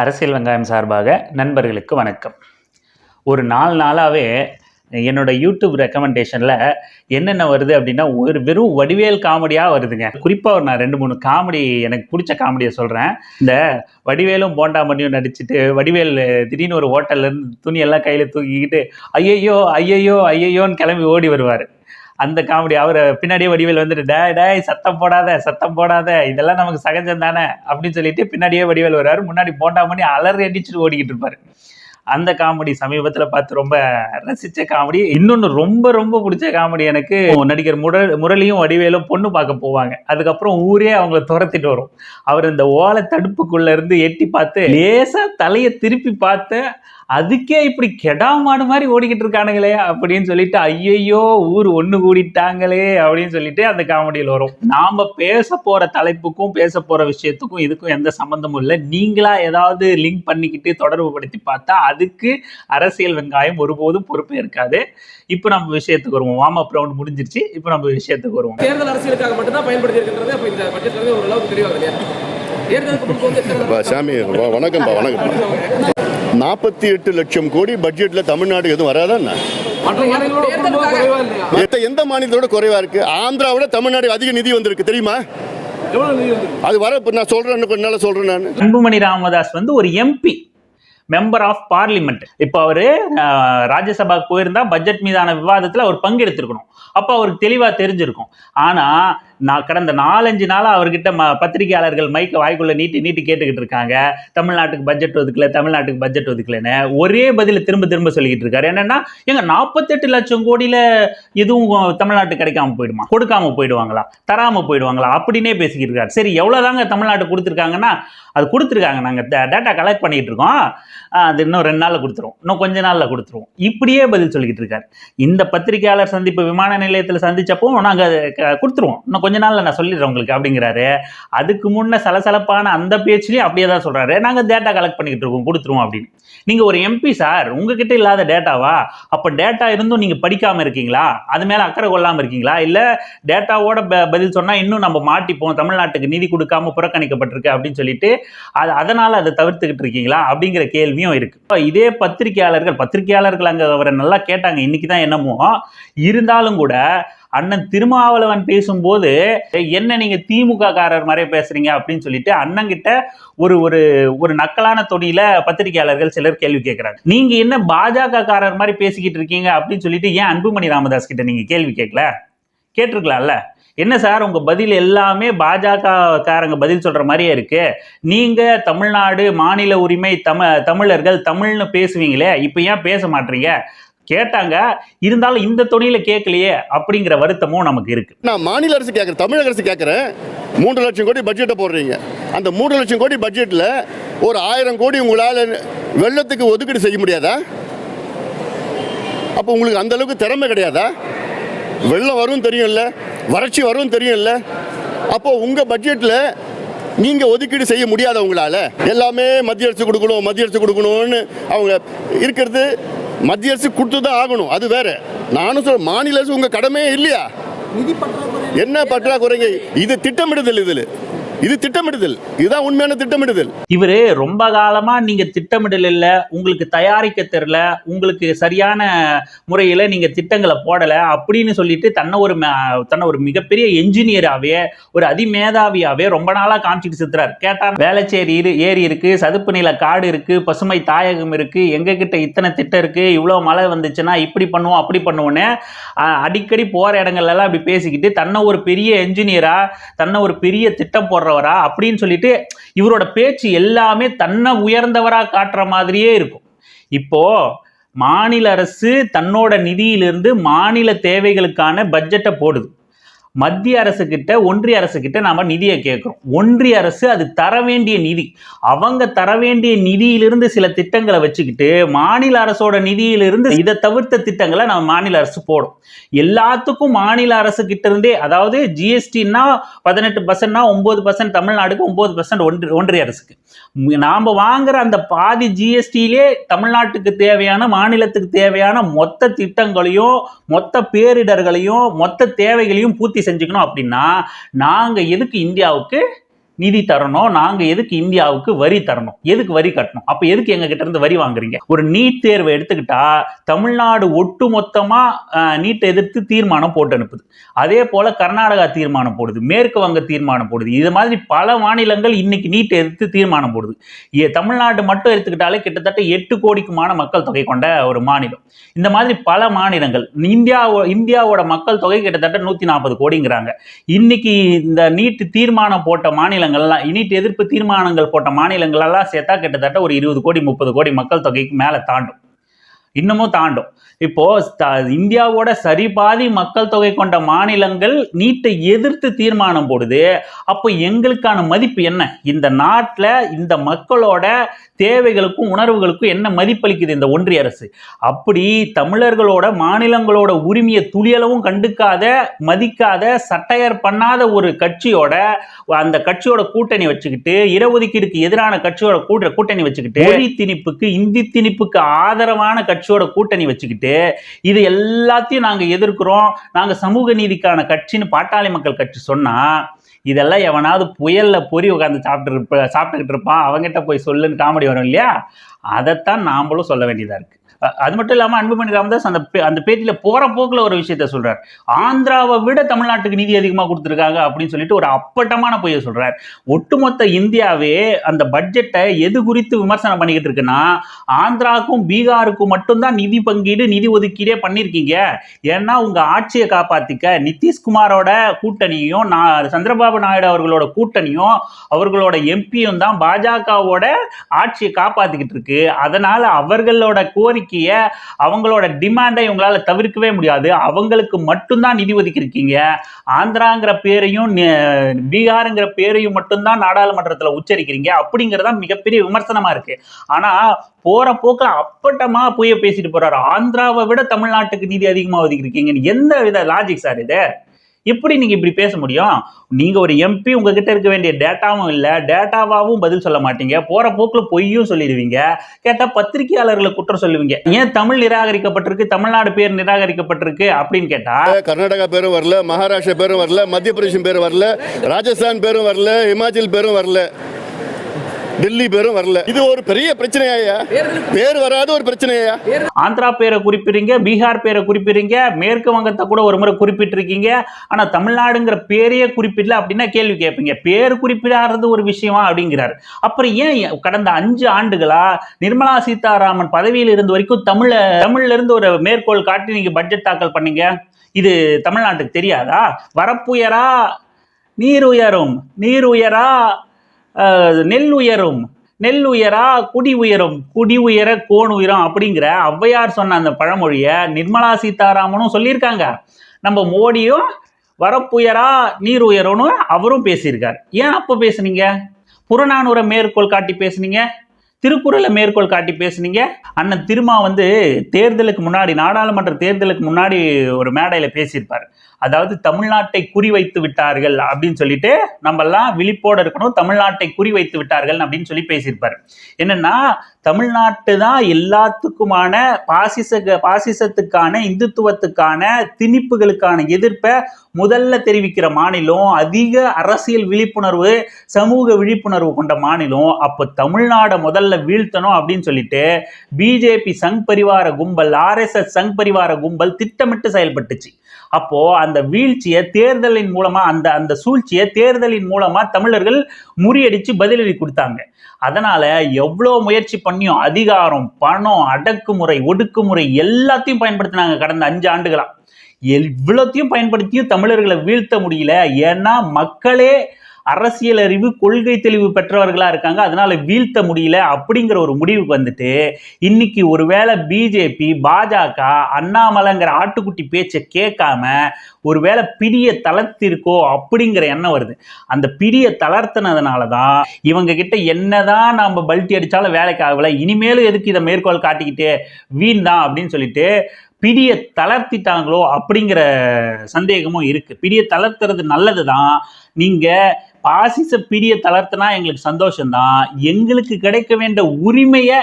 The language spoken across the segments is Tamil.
அரசியல் வெங்காயம் சார்பாக நண்பர்களுக்கு வணக்கம். ஒரு நாலு நாளாகவே என்னோட யூடியூப் ரெக்கமெண்டேஷனில் என்னென்ன வருது அப்படின்னா ஒரு வெறும் வடிவேல் காமெடியாக வருதுங்க. குறிப்பாக நான் ரெண்டு மூணு காமெடி எனக்கு பிடிச்ச காமெடியை சொல்கிறேன் இந்த வடிவேலும் போண்டாமணியும் நடிச்சுட்டு வடிவேல் திடீர்னு ஒரு ஹோட்டல்லேருந்து துணியெல்லாம் கையில் தூக்கிக்கிட்டு ஐயையோ ஐயையோ ஐயையோன்னு கிளம்பி ஓடி வருவார். அந்த காமெடி அவர் பின்னாடியே வடிவேல் வந்துட்டு டே டே சத்தம் போடாத சத்தம் போடாத இதெல்லாம் நமக்கு சகஜம் தானே அப்படின்னு சொல்லிட்டு பின்னாடியே வடிவேல் வருவார். முன்னாடி போண்டா பண்ணி அலறி அடிச்சுட்டு ஓடிக்கிட்டு இருப்பாரு. அந்த காமெடி சமீபத்தில் பார்த்து ரொம்ப ரசித்த காமெடி. இன்னொன்று ரொம்ப ரொம்ப பிடிச்ச காமெடி எனக்கு நடிகர் முர முரளியும் வடிவேலும் பொண்ணு பார்க்க போவாங்க. அதுக்கப்புறம் ஊரே அவங்கள துரத்திட்டு வரும். அவர் இந்த ஓலை தடுப்புக்குள்ளேருந்து எட்டி பார்த்து லேசாக தலையை திருப்பி பார்த்து அதுக்கே இப்படி கெடாமாடு மாதிரி ஓடிக்கிட்டு இருக்கானுங்களே அப்படின்னு சொல்லிட்டு ஐயையோ ஊர் ஒன்று கூடிட்டாங்களே அப்படின்னு சொல்லிட்டு அந்த காமெடியில் வரும். நாம் பேச போகிற தலைப்புக்கும் பேச போகிற விஷயத்துக்கும் இதுக்கும் எந்த சம்மந்தமும் இல்லை. நீங்களா ஏதாவது லிங்க் பண்ணிக்கிட்டு தொடர்பு படுத்தி பார்த்தா அதுக்கு அரசியல் வெங்காயம் ஒருபோதும் பொறுப்பே இருக்காது. இப்போ நம்ம விஷயத்துக்கு வருவோம். வார்ம் அப் ரவுண்ட் முடிஞ்சிருச்சு. இப்போ நம்ம விஷயத்துக்கு வருவோம். தேர்தல் அரசியலுக்காக மட்டும்தான் பயன்படுத்தி இருக்கின்றது அப்ப இந்த பட்ஜெட்ல இருந்து ஓரளவுக்கு இல்லையா? பா, சாமி வ- வணக்கம்ப்பா வணக்கம் நாற்பத்தி எட்டு லட்சம் கோடி பட்ஜெட்ல தமிழ்நாடு எதுவும் வராதா என்ன? மற்ற மாநிலங்களோட ஒப்பிடும்போது குறைவா இல்லையா? எத்த- எந்த மாநிலத்தோட குறைவா இருக்கு? ஆந்திராவோட தமிழ்நாடு அதிக நிதி வந்திருக்கு தெரியுமா? எவ்வளவு நிதி வந்து அது வர இப்ப நான் சொல்றேன் சொல்றேன் நான். அன்புமணி ராமதாஸ் வந்து ஒரு எம்பி மெம்பர் ஆஃப் பார்லிமெண்ட் இப்போ அவர் ராஜ்யசபாவுக்கு போயிருந்தா பட்ஜெட் மீதான விவாதத்தில் அவர் பங்கெடுத்திருக்கணும். அப்போ அவருக்கு தெளிவாக தெரிஞ்சிருக்கும். ஆனால் நான் கடந்த நாலஞ்சு நாளாக அவர்கிட்ட ம பத்திரிகையாளர்கள் மைக்கை வாய்க்குள்ளே நீட்டி நீட்டி கேட்டுக்கிட்டு இருக்காங்க. தமிழ்நாட்டுக்கு பட்ஜெட் ஒதுக்கலை தமிழ்நாட்டுக்கு பட்ஜெட் ஒதுக்கலன்னு ஒரே பதில திரும்ப திரும்ப சொல்லிக்கிட்டு இருக்காரு. என்னன்னா எங்கள் நாற்பத்தெட்டு லட்சம் கோடியில் எதுவும் தமிழ்நாட்டுக்கு கிடைக்காம போயிடுமா? கொடுக்காம போயிடுவாங்களா? தராமல் போயிடுவாங்களா? அப்படின்னே பேசிக்கிட்டு இருக்காரு. சரி எவ்வளோதாங்க தமிழ்நாட்டு கொடுத்துருக்காங்கன்னா அது கொடுத்துருக்காங்க. நாங்கள் டேட்டா கலெக்ட் பண்ணிகிட்டு இருக்கோம். அது இன்னும் ரெண்டு நாளில் கொடுத்துருவோம். இன்னும் கொஞ்ச நாளில் கொடுத்துருவோம். இப்படியே பதில் சொல்லிக்கிட்டு இருக்காரு. இந்த பத்திரிகையாளர் சந்திப்பு விமான நிலையத்தில் சந்தித்தப்போ நாங்கள் கொடுத்துருவோம். இன்னும் கொஞ்ச நாளில் நான் சொல்லிடுறேன் உங்களுக்கு அப்படிங்கிறாரு. அதுக்கு முன்ன சலசலப்பான அந்த பேச்சுலேயும் அப்படியே தான் சொல்கிறாரு நாங்கள் டேட்டா கலெக்ட் பண்ணிக்கிட்டு இருக்கோம் கொடுத்துருவோம் அப்படின்னு. நீங்கள் ஒரு எம்பி சார் உங்ககிட்ட இல்லாத டேட்டாவா அப்போ டேட்டா இருந்தும் நீங்கள் படிக்காமல் இருக்கீங்களா? அது மேலே அக்கறை கொள்ளாமல் இருக்கீங்களா? இல்லை டேட்டாவோட ப- பதில் சொன்னால் இன்னும் நம்ம மாட்டிப்போம் தமிழ்நாட்டுக்கு நிதி கொடுக்காம புறக்கணிக்கப்பட்டிருக்கு அப்படின்னு சொல்லிட்டு அது அதனால் அதை தவிர்த்துக்கிட்டு இருக்கீங்களா? அப்படிங்கிற கேள்வியும் இருக்குது இப்போ இதே பத்திரிகையாளர்கள் பத்திரிகையாளர்கள் அங்கே அவரை நல்லா கேட்டாங்க. இன்னைக்கு தான் என்னமோ இருந்தாலும் கூட அண்ணன் திருமாவளவன் பேசும்போது என்ன நீங்க திமுக காரர் மாதிரி பேசுறீங்க? அப்படின்னு சொல்லிட்டு அண்ணன் கிட்ட ஒரு ஒரு ஒரு நக்கலான தொடியில பத்திரிகையாளர்கள் சிலர் கேள்வி கேட்கிறாங்க நீங்க என்ன பாஜக காரர் மாதிரி பேசிக்கிட்டு இருக்கீங்க? அப்படின்னு சொல்லிட்டு ஏன் அன்புமணி ராமதாஸ் கிட்ட நீங்க கேள்வி கேட்கல? கேட்டிருக்கலாம்ல. என்ன சார் உங்க பதில் எல்லாமே பாஜக காரங்க பதில் சொல்ற மாதிரியே இருக்கு. நீங்க தமிழ்நாடு மாநில உரிமை தமி தமிழர்கள் தமிழ்னு பேசுவீங்களே இப்போ ஏன் பேச மாட்டீங்க? கேட்டாங்க இருந்தாலும் இந்த தொனியில கேட்கலையே அப்படிங்கிற வருத்தமும் நமக்கு இருக்கு. நான் மாநில அரசு கேட்கறேன் தமிழக அரசு கேட்கறேன் மூன்று லட்சம் கோடி பட்ஜெட்டை போடுறீங்க. அந்த மூன்று லட்சம் கோடி பட்ஜெட்ல ஒரு ஆயிரம் கோடி உங்களால் வெள்ளத்துக்கு ஒதுக்கீடு செய்ய முடியாதா? அப்போ உங்களுக்கு அந்த அளவுக்கு திறமை கிடையாதா? வெள்ளம் வரும் தெரியும்ல வறட்சி வரும் தெரியும்ல. அப்போ உங்க பட்ஜெட்ல நீங்க ஒதுக்கீடு செய்ய முடியாத உங்களால எல்லாமே மத்திய அரசு கொடுக்கணும் மத்திய அரசு கொடுக்கணும்னு அவங்க இருக்கிறது மத்திய அரசு கொடுத்து தான் ஆகணும். அது வேற. நானும் சொல்ல மாநில அரசு உங்க கடமையே இல்லையா? என்ன பற்றாக்குறைங்க? இது திட்டமிடுதல் இதுல. இது திட்டமிடுதல். இதுதான் உண்மையான திட்டமிடுதல். இவரு ரொம்ப காலமா நீங்க திட்டமிடல் இல்ல உங்களுக்கு தயாரிக்க தெரியல உங்களுக்கு சரியான முறையில நீங்க திட்டங்களை போடல அப்படின்னு சொல்லிட்டு தன்னை ஒரு ம- தன்னை ஒரு மிகப்பெரிய என்ஜினியராகவே ஒரு அதிமேதாவியாவே ரொம்ப நாளா காமிச்சிட்டு சுத்துறாரு. கேட்டா வேளச்சேரி இரு ஏரி இருக்கு சதுப்பு நில காடு இருக்கு பசுமை தாயகம் இருக்கு எங்க கிட்ட இத்தனை திட்டம் இருக்கு இவ்வளவு மழை வந்துச்சுன்னா இப்படி பண்ணுவோம் அப்படி பண்ணுவோன்னு அடிக்கடி போற இடங்கள்ல எல்லாம் அப்படி பேசிக்கிட்டு தன்னை ஒரு பெரிய என்ஜினியரா தன்னை ஒரு பெரிய திட்டம் போடுறவரா அப்படின்னு சொல்லிட்டு இவரோட பேச்சு எல்லாமே தன்னை உயர்ந்தவரா காட்டுற மாதிரியே இருக்கும். இப்போ மாநில அரசு தன்னோட நிதியிலிருந்து மாநில தேவைகளுக்கான பட்ஜெட்டை போடுது. மத்திய அரசு கிட்ட ஒன்றிய அரசு கிட்ட நாம நிதியை கேட்குறோம். ஒன்றிய அரசு அது தர வேண்டிய நிதி. அவங்க தர வேண்டிய நிதியிலிருந்து சில திட்டங்களை வச்சுக்கிட்டு மாநில அரசோட நிதியிலிருந்து இதை தவிர்த்த திட்டங்களை நம்ம மாநில அரசு போடும். எல்லாத்துக்கும் மாநில அரசு கிட்ட இருந்தே அதாவது ஜிஎஸ்டின்னா பதினெட்டு பர்சன்ட்னா ஒன்பது பர்சன்ட் தமிழ்நாடுக்கு ஒன்பது பர்சன்ட் ஒன்றி ஒன்றிய அரசுக்கு. நாம் வாங்குற அந்த பாதி ஜிஎஸ்டியிலே தமிழ்நாட்டுக்கு தேவையான மாநிலத்துக்கு தேவையான மொத்த திட்டங்களையும் மொத்த பேரிடர்களையும் மொத்த தேவைகளையும் பூர்த்தி செஞ்சுக்கணும் அப்படின்னா நாங்க எதுக்கு இந்தியாவுக்கு நிதி தரணும். நாங்க எதுக்கு இந்தியாவுக்கு வரி தரணும்? எதுக்கு வரி கட்டணும்? அப்ப எதுக்கு எங்க கிட்ட இருந்து வரி வாங்குறீங்க? ஒரு நீட் தேர்வை எடுத்துக்கிட்டா தமிழ்நாடு ஒட்டு மொத்தமா நீட்டை எதிர்த்து தீர்மானம் போட்டு அனுப்புது. அதே போல கர்நாடகா தீர்மானம் போடுது. மேற்கு வங்க தீர்மானம் போடுது. இது மாதிரி பல மாநிலங்கள் இன்னைக்கு நீட்டை எதிர்த்து தீர்மானம் போடுது. ஏ- தமிழ்நாடு மட்டும் எடுத்துக்கிட்டாலே கிட்டத்தட்ட எட்டு கோடிக்குமான மக்கள் தொகை கொண்ட ஒரு மாநிலம். இந்த மாதிரி பல மாநிலங்கள். இந்தியா இந்தியாவோட மக்கள் தொகை கிட்டத்தட்ட நூத்தி நாற்பது கோடிங்கிறாங்க. இன்னைக்கு இந்த நீட் தீர்மானம் போட்ட மாநிலம் மாநிலங்கள்லாம் இனிட் எதிர்ப்பு தீர்மானங்கள் போட்ட மாநிலங்களெல்லாம் சேர்த்தா கிட்டத்தட்ட ஒரு இருபது கோடி முப்பது கோடி மக்கள் தொகைக்கு மேலே தாண்டும். இன்னமும் தாண்டும். இப்போ இந்தியாவோட சரிபாதி மக்கள் தொகை கொண்ட மாநிலங்கள் நீட்டை எதிர்த்து தீர்மானம் போடுது. அப்போ எங்களுக்கான மதிப்பு என்ன? இந்த நாட்டில் இந்த மக்களோட தேவைகளுக்கும் உணர்வுகளுக்கும் என்ன மதிப்பளிக்குது இந்த ஒன்றிய அரசு? அப்படி தமிழர்களோட மாநிலங்களோட உரிமையை துளியளவும் கண்டுக்காத மதிக்காத சட்டையர் பண்ணாத ஒரு கட்சியோட அந்த கட்சியோட கூட்டணி வச்சுக்கிட்டு இடஒதுக்கீடுக்கு எதிரான கட்சியோட கூட்ட கூட்டணி வச்சுக்கிட்டு மொழி திணிப்புக்கு இந்தி திணிப்புக்கு ஆதரவான கட்சியோட கூட்டணி வச்சுக்கிட்டு இது எல்லாத்தையும் நாங்கள் எதிர்க்கிறோம். நாங்கள் சமூக நீதிக்கான கட்சின்னு பாட்டாளி மக்கள் கட்சி சொன்னால் இதெல்லாம் எவனாவது புயலில் பொறி உட்காந்து சாப்பிட்டு சாப்பிட்டுக்கிட்டு இருப்பான். அவங்ககிட்ட போய் சொல்லுன்னு காமெடி வரும் இல்லையா? அதைத்தான் நாமளும் சொல்ல வேண்டியதாக இருக்குது அது மட்டும் இல்லாமல் அன்புமணி ராமதாஸ் அந்த அந்த பேட்டியில் போகிற போக்கில் ஒரு விஷயத்த சொல்கிறார் ஆந்திராவை விட தமிழ்நாட்டுக்கு நிதி அதிகமாக கொடுத்துருக்காங்க அப்படின்னு சொல்லிட்டு ஒரு அப்பட்டமான பொய்யை சொல்கிறார் ஒட்டுமொத்த இந்தியாவே அந்த பட்ஜெட்டை எது குறித்து விமர்சனம் பண்ணிக்கிட்டு இருக்குன்னா ஆந்திராவுக்கும் பீகாருக்கும் மட்டும்தான் நிதி பங்கீடு நிதி ஒதுக்கீடே பண்ணியிருக்கீங்க ஏன்னா உங்கள் ஆட்சியை காப்பாற்றிக்க நிதிஷ்குமாரோட கூட்டணியும் நான் சந்திரபாபு நாயுடு அவர்களோட கூட்டணியும் அவர்களோட எம்பியும் தான் பாஜகவோட ஆட்சியை காப்பாற்றிக்கிட்டு இருக்கு. அதனால் அவர்களோட கோரிக்கை ஒதுக்கிய அவங்களோட டிமாண்டை உங்களால தவிர்க்கவே முடியாது. அவங்களுக்கு மட்டும்தான் நிதி ஒதுக்கியிருக்கீங்க. ஆந்திராங்கிற பேரையும் பீகாருங்கிற பேரையும் மட்டும்தான் நாடாளுமன்றத்துல உச்சரிக்கிறீங்க. அப்படிங்கறதா மிகப்பெரிய விமர்சனமா இருக்கு. ஆனா போற போக்கில் அப்பட்டமா போய் பேசிட்டு போறாரு. ஆந்திராவை விட தமிழ்நாட்டுக்கு நிதி அதிகமா ஒதுக்கியிருக்கீங்கன்னு எந்த வித லாஜிக் சார் இது? எப்படி நீங்கள் இப்படி பேச முடியும்? நீங்கள் ஒரு எம்பி உங்ககிட்ட இருக்க வேண்டிய டேட்டாவும் இல்லை டேட்டாவாகவும் பதில் சொல்ல மாட்டீங்க. போகிற போக்கில் பொய்யும் சொல்லிடுவீங்க. கேட்டால் பத்திரிகையாளர்களை குற்றம் சொல்லுவீங்க. ஏன் தமிழ் நிராகரிக்கப்பட்டிருக்கு தமிழ்நாடு பேர் நிராகரிக்கப்பட்டிருக்கு அப்படின்னு கேட்டால் கர்நாடகா பேரும் வரல மகாராஷ்டிரா பேரும் வரல மத்திய பிரதேசம் பேரும் வரல ராஜஸ்தான் பேரும் வரல இமாச்சல் பேரும் வரல. டெல்லி பேரும் வரல. இது ஒரு பெரிய பிரச்சனையா பேர் வராத ஒரு பிரச்சனையா ஆந்திரா பேரை குறிப்பிடுறீங்க பீகார் பேரை குறிப்பிடுறீங்க மேற்கு வங்கத்தை கூட ஒரு முறை குறிப்பிட்டிருக்கீங்க. ஆனா தமிழ்நாடுங்கிற பேரையே குறிப்பிடல அப்படின்னா கேள்வி கேட்பீங்க. பேர் குறிப்பிடாதது ஒரு விஷயமா அப்படிங்கிறாரு. அப்புறம் ஏன் கடந்த அஞ்சு ஆண்டுகளா நிர்மலா சீதாராமன் பதவியில் இருந்த வரைக்கும் தமிழ தமிழ்ல இருந்து ஒரு மேற்கோள் காட்டி நீங்க பட்ஜெட் தாக்கல் பண்ணீங்க? இது தமிழ்நாட்டுக்கு தெரியாதா? வரப்புயரா நீர் உயரும் நீர் உயரா நெல் உயரும். நெல் உயரா குடி உயரும். குடி உயர கோன் உயரும் அப்படிங்கிற ஔவையார் சொன்ன அந்த பழமொழியை நிர்மலா சீதாராமனும் சொல்லியிருக்காங்க. நம்ம மோடியும் வரப்புயரா நீர் உயரும்னு அவரும் பேசியிருக்கார். ஏன் அப்போ பேசுனீங்க? புறநானூரை மேற்கோள் காட்டி பேசுனீங்க. திருக்குறளை மேற்கோள் காட்டி பேசுனீங்க. அண்ணன் திருமா வந்து தேர்தலுக்கு முன்னாடி நாடாளுமன்ற தேர்தலுக்கு முன்னாடி ஒரு மேடையில் பேசியிருப்பார். அதாவது தமிழ்நாட்டை குறிவைத்து விட்டார்கள் அப்படின்னு சொல்லிட்டு நம்ம எல்லாம் இருக்கணும். தமிழ்நாட்டை குறிவைத்து விட்டார்கள் அப்படின்னு சொல்லி பேசியிருப்பார். என்னன்னா தமிழ்நாட்டு தான் எல்லாத்துக்குமான பாசிச பாசிசத்துக்கான இந்துத்துவத்துக்கான திணிப்புகளுக்கான எதிர்ப்பை முதல்ல தெரிவிக்கிற மாநிலம் அதிக அரசியல் விழிப்புணர்வு சமூக விழிப்புணர்வு கொண்ட மாநிலம். அப்போ தமிழ்நாடை முதல்ல வீழ்த்தணும் அப்படின்னு சொல்லிட்டு பிஜேபி சங் பரிவார கும்பல் ஆர்எஸ்எஸ் சங் பரிவார கும்பல் திட்டமிட்டு செயல்பட்டுச்சு. அப்போ அந்த வீழ்ச்சியை தேர்தலின் மூலமா அந்த அந்த சூழ்ச்சியை தேர்தலின் மூலமா தமிழர்கள் முறியடிச்சு பதிலடி கொடுத்தாங்க. அதனால எவ்வளோ முயற்சி பண்ணியும் அதிகாரம் பணம் அடக்குமுறை ஒடுக்குமுறை எல்லாத்தையும் பயன்படுத்தினாங்க கடந்த அஞ்சு ஆண்டுகளா. எவ்வளோத்தையும் பயன்படுத்தியும் தமிழர்களை வீழ்த்த முடியல. ஏன்னா மக்களே அரசியல் அறிவு கொள்கை தெளிவு பெற்றவர்களாக இருக்காங்க. அதனால் வீழ்த்த முடியல அப்படிங்கிற ஒரு முடிவுக்கு வந்துட்டு இன்னைக்கு ஒருவேளை பிஜேபி பாஜக அண்ணாமலைங்கிற ஆட்டுக்குட்டி பேச்சை கேட்காம ஒருவேளை பிடியை தளர்த்திருக்கோ அப்படிங்கிற எண்ணம் வருது. அந்த பிடியை தளர்த்தினதுனால தான் இவங்க கிட்ட என்னதான் நம்ம பல்ட்டி அடித்தாலும் வேலைக்கு ஆகலை இனிமேலும் எதுக்கு இதை மேற்கோள் காட்டிக்கிட்டு வீண் தான் அப்படின்னு சொல்லிட்டு பிடிய தளர்த்திட்டாங்களோ அப்படிங்கிற சந்தேகமும் இருக்குது பிடிய தளர்த்துறது நல்லது தான் நீங்கள் பாசிச பிரிய தளர்த்தினா எங்களுக்கு சந்தோஷம்தான். எங்களுக்கு கிடைக்க வேண்டிய உரிமையை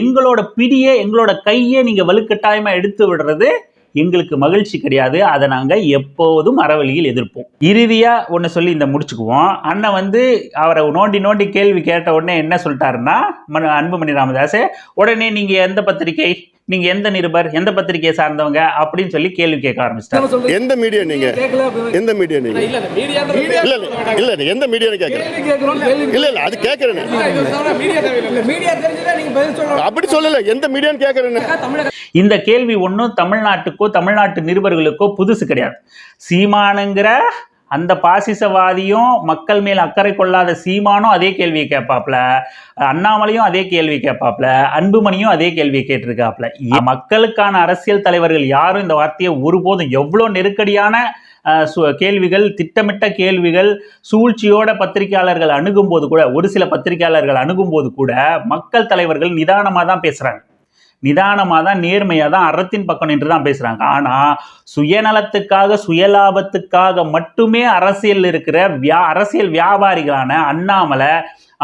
எங்களோட பிடியை எங்களோட கையை நீங்கள் வலுக்கட்டாயமாக எடுத்து விடுறது எங்களுக்கு மகிழ்ச்சி கிடையாது. அதை நாங்கள் எப்போதும் அறவழியில் எதிர்ப்போம். இறுதியாக ஒன்று சொல்லி இந்த முடிச்சுக்குவோம். அண்ணன் வந்து அவரை நோண்டி நோண்டி கேள்வி கேட்ட உடனே என்ன சொல்லிட்டாருன்னா அன்புமணி ராமதாஸ் உடனே நீங்கள் எந்த பத்திரிகை? நீங்கள் எந்த நிருபர் எந்த பத்திரிகையை சார்ந்தவங்க அப்படின்னு சொல்லி கேள்வி கேட்க சொல்றது எந்த மீடியா நீங்க? எந்த மீடியா நீங்க? இல்ல இல்ல இல்ல இல்ல இல்ல, எந்த கேக்குறேன் கேட்கிறோம் கேள்வி இல்ல இல்ல அது கேக்குறேன் மீடியா மீடியா நீங்க அப்படி சொல்லல. எந்த மீடியான்னு கேக்குறேன்னு தமிழக இந்த கேள்வி ஒன்றும் தமிழ்நாட்டுக்கோ தமிழ்நாட்டு நிருபர்களுக்கோ புதுசு கிடையாது. சீமானுங்கிற அந்த பாசிசவாதியும் மக்கள் மேல் அக்கறை கொள்ளாத சீமானும் அதே கேள்வியை கேட்பாப்ல. அண்ணாமலையும் அதே கேள்வி கேட்பாப்ல. அன்புமணியும் அதே கேள்வியை கேட்டிருக்காப்ல. மக்களுக்கான அரசியல் தலைவர்கள் யாரும் இந்த வார்த்தையை ஒருபோதும் எவ்வளோ நெருக்கடியான சு- கேள்விகள் திட்டமிட்ட கேள்விகள் சூழ்ச்சியோட பத்திரிகையாளர்கள் அணுகும்போது கூட ஒரு சில பத்திரிகையாளர்கள் அணுகும்போது கூட மக்கள் தலைவர்கள் நிதானமாக தான் பேசுகிறாங்க நிதானமாக தான் நேர்மையாக தான் அறத்தின் பக்கம் நின்று தான் பேசுகிறாங்க ஆனால் சுயநலத்துக்காக சுயலாபத்துக்காக மட்டுமே அரசியல் இருக்கிற வியா அரசியல் வியாபாரிகளான அண்ணாமலை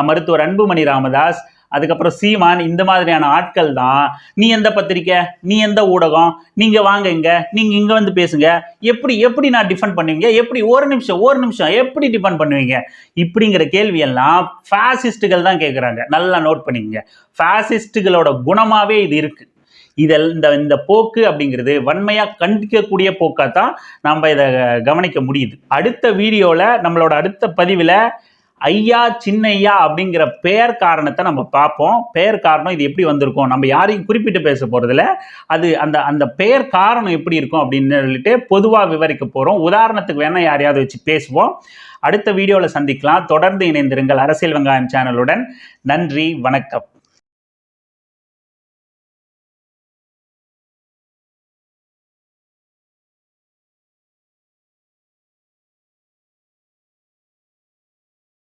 மருத்துவர் அன்புமணி ராமதாஸ் அதுக்கப்புறம் சீமான் இந்த மாதிரியான ஆட்கள் தான். நீ எந்த பத்திரிக்கை? நீ எந்த ஊடகம்? நீங்கள் வாங்க இங்க. நீங்கள் இங்கே வந்து பேசுங்க. எப்படி எப்படி நான் டிஃபெண்ட் பண்ணுவீங்க? எப்படி ஒரு நிமிஷம் ஒரு நிமிஷம் எப்படி டிஃபெண்ட் பண்ணுவீங்க? இப்படிங்கிற கேள்வியெல்லாம் ஃபேசிஸ்ட்டுகள் தான் கேட்குறாங்க நல்லா நோட் பண்ணிக்கங்க. ஃபேசிஸ்ட்டுகளோட குணமாகவே இது இருக்கு. இதில் இந்த இந்த போக்கு அப்படிங்கிறது வன்மையாக கண்டிக்கக்கூடிய போக்காக தான் நம்ம இதை கவனிக்க முடியுது. அடுத்த வீடியோவில் நம்மளோட அடுத்த பதிவில் ஐயா சின்னையா அப்படிங்கிற பெயர் காரணத்தை நம்ம பார்ப்போம். பெயர் காரணம் இது எப்படி வந்திருக்கும்? நம்ம யாரையும் குறிப்பிட்டு பேச போகிறதில்ல அது அந்த அந்த பெயர் காரணம் எப்படி இருக்கும் அப்படின்னு சொல்லிட்டு பொதுவாக விவரிக்க போகிறோம் உதாரணத்துக்கு வேணால் யாரையாவது வச்சு பேசுவோம். அடுத்த வீடியோவில் சந்திக்கலாம். தொடர்ந்து இணைந்திருங்கள் அரசியல் வெங்காயம் சேனலுடன். நன்றி வணக்கம்.